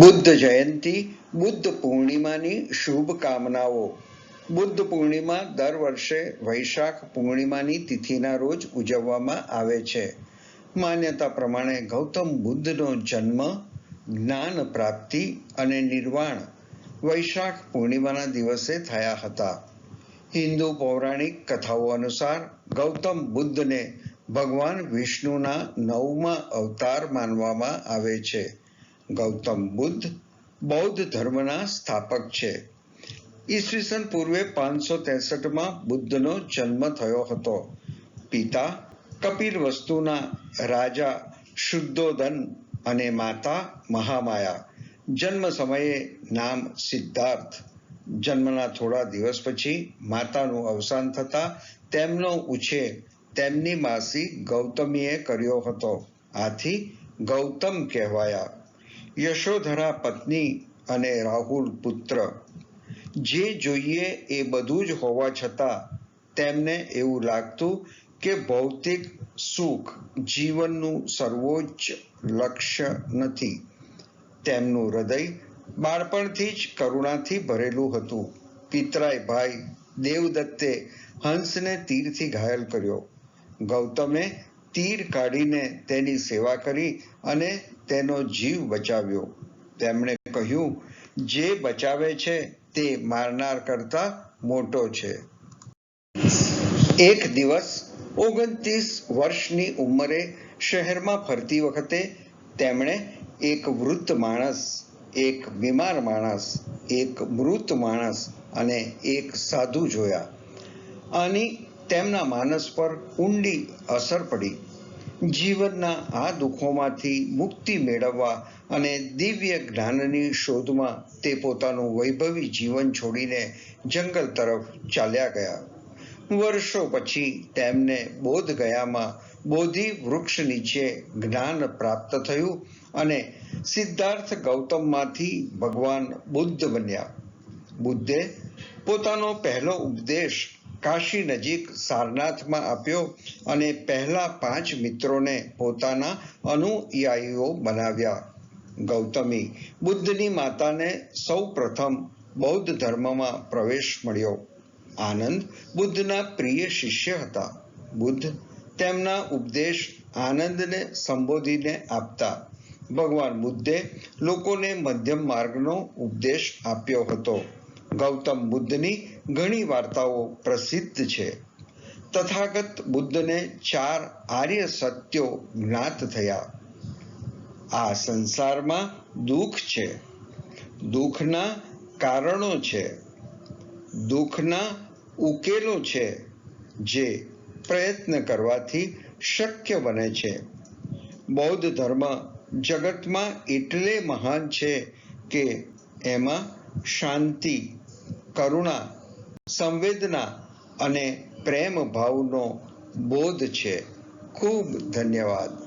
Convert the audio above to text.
બુદ્ધ જયંતી, બુદ્ધ પૂર્ણિમાની શુભકામનાઓ. બુદ્ધ પૂર્ણિમા દર વર્ષે વૈશાખ પૂર્ણિમાની તિથિના રોજ ઉજવવામાં આવે છે. માન્યતા પ્રમાણે ગૌતમ બુદ્ધનો જન્મ, જ્ઞાન પ્રાપ્તિ અને નિર્વાણ વૈશાખ પૂર્ણિમાના દિવસે થયા હતા. હિન્દુ પૌરાણિક કથાઓ અનુસાર ગૌતમ બુદ્ધને ભગવાન વિષ્ણુના નવમા અવતાર માનવામાં આવે છે. ગૌતમ બુદ્ધ બૌદ્ધ ધર્મના સ્થાપક છે. ઈસવીસન પૂર્વે પાંચસો ત્રેસઠમાં બુદ્ધનો જન્મ થયો હતો. પિતા કપિલ વસ્તુના રાજા શુદ્ધોદન અને માતા મહામાયા. જન્મ સમયે નામ સિદ્ધાર્થ. જન્મના થોડા દિવસ પછી માતાનું અવસાન થતા તેમનો ઉછેર તેમની માસી ગૌતમીએ કર્યો હતો. આથી ગૌતમ કહેવાયા. યશોધરા પત્ની અને રાહુલ પુત્ર. જે જોઈએ એ બધું જ હોવા છતાં તેમને એવું લાગતું કે ભૌતિક સુખ જીવનનું સર્વોચ્ચ લક્ષ્ય નથી. તેમનું હૃદય બાળપણથી જ કરુણાથી ભરેલું હતું. પિતરાય ભાઈ દેવદત્તે હંસને તીરથી ઘાયલ કર્યો. ગૌતમે તીર કાઢીને તેની સેવા કરી અને તેનો જીવ બચાવ્યો. તેમણે કહ્યું, જે બચાવે છે તે મારનાર કરતા મોટો છે. એક દિવસ, ઓગણત્રીસ વર્ષની ઉંમરે શહેરમાં ફરતી વખતે તેમણે એક વૃદ્ધ માણસ, એક બીમાર માણસ, એક મૃત માણસ અને એક સાધુ જોયા. આની તેમના માનસ પર ઊંડી અસર પડી. જીવનના આ દુઃખોમાંથી મુક્તિ મેળવવા અને દિવ્ય જ્ઞાનની શોધમાં તે પોતાનું વૈભવી જીવન છોડીને જંગલ તરફ ચાલ્યા ગયા. વર્ષો પછી તેમને બોધ ગયામાં બોધિ વૃક્ષ નીચે જ્ઞાન પ્રાપ્ત થયું અને સિદ્ધાર્થ ગૌતમમાંથી ભગવાન બુદ્ધ બન્યા. બુદ્ધે પોતાનો પહેલો ઉપદેશ કાશી નજીક સારનાથમાં આપ્યો અને પહેલા પાંચ મિત્રોને પોતાના અનુયાયીઓ બનાવ્યા. ગૌતમી, બુદ્ધની માતાને સૌ પ્રથમ બૌદ્ધ ધર્મમાં પ્રવેશ મળ્યો. આનંદ બુદ્ધના પ્રિય શિષ્ય હતા. બુદ્ધ તેમના ઉપદેશ આનંદને સંબોધીને આપતા. ભગવાન બુદ્ધે લોકોને મધ્યમ માર્ગનો ઉપદેશ આપ્યો હતો. ગૌતમ બુદ્ધની ઘણી વાર્તાઓ પ્રસિદ્ધ છે. તથાગત બુદ્ધને ચાર આર્ય સત્યો જ્ઞાત થયા. આ સંસારમાં દુઃખ છે. દુઃખના કારણો છે. દુઃખના ઉકેલો છે જે પ્રયત્ન કરવાથી શક્ય બને છે. બૌદ્ધ ધર્મ જગતમાં એટલે મહાન છે કે એમાં શાંતિ કરુણા સંવેદના અને પ્રેમ ભાવનો બોધ છે. ખૂબ ધન્યવાદ.